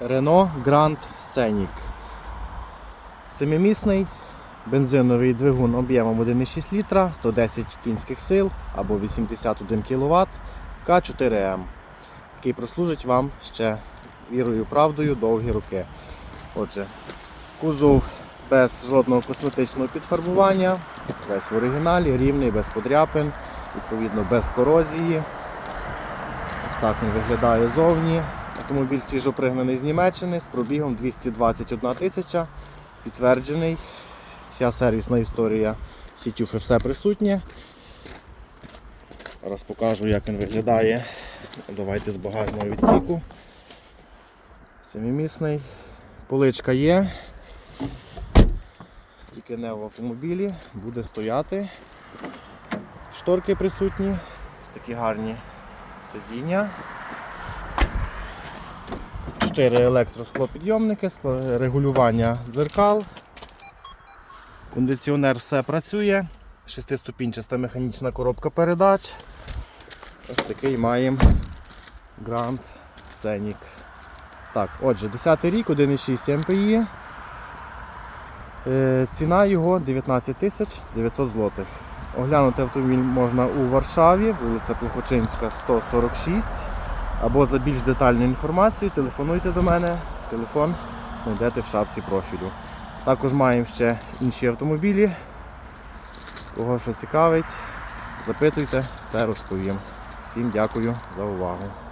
Renault Grand Scenic. Семимісний бензиновий двигун об'ємом 1,6 літра, 110 кінських сил або 81 кВт К4М, який прослужить вам ще вірою правдою довгі роки. Отже, кузов без жодного косметичного підфарбування, весь в оригіналі, рівний, без подряпин, відповідно без корозії. Ось так він виглядає зовні. Автомобіль свіжопригнаний з Німеччини з пробігом 221 тисяча, підтверджений. Вся сервісна історія Сітюфи все присутнє. Зараз покажу, як він виглядає. Давайте з багажного відсіку. Семимісний. Поличка є. Тільки не в автомобілі, буде стояти. Шторки присутні, ось такі гарні сидіння. Чотири електросклопідйомники, регулювання дзеркал. Кондиціонер все працює. Шестиступінчаста механічна коробка передач. Ось такий маємо Grand Scenic. Так, отже, 10 рік, 1,6 МПІ. Е, Ціна його 19 тисяч 900 злотих. Оглянути автомобіль можна у Варшаві, вулиця Плохочинська, 146. Або за більш детальну інформацію телефонуйте до мене. Телефон знайдете в шапці профілю. Також маємо ще інші автомобілі. Кого що цікавить, запитуйте, все розповім. Всім дякую за увагу.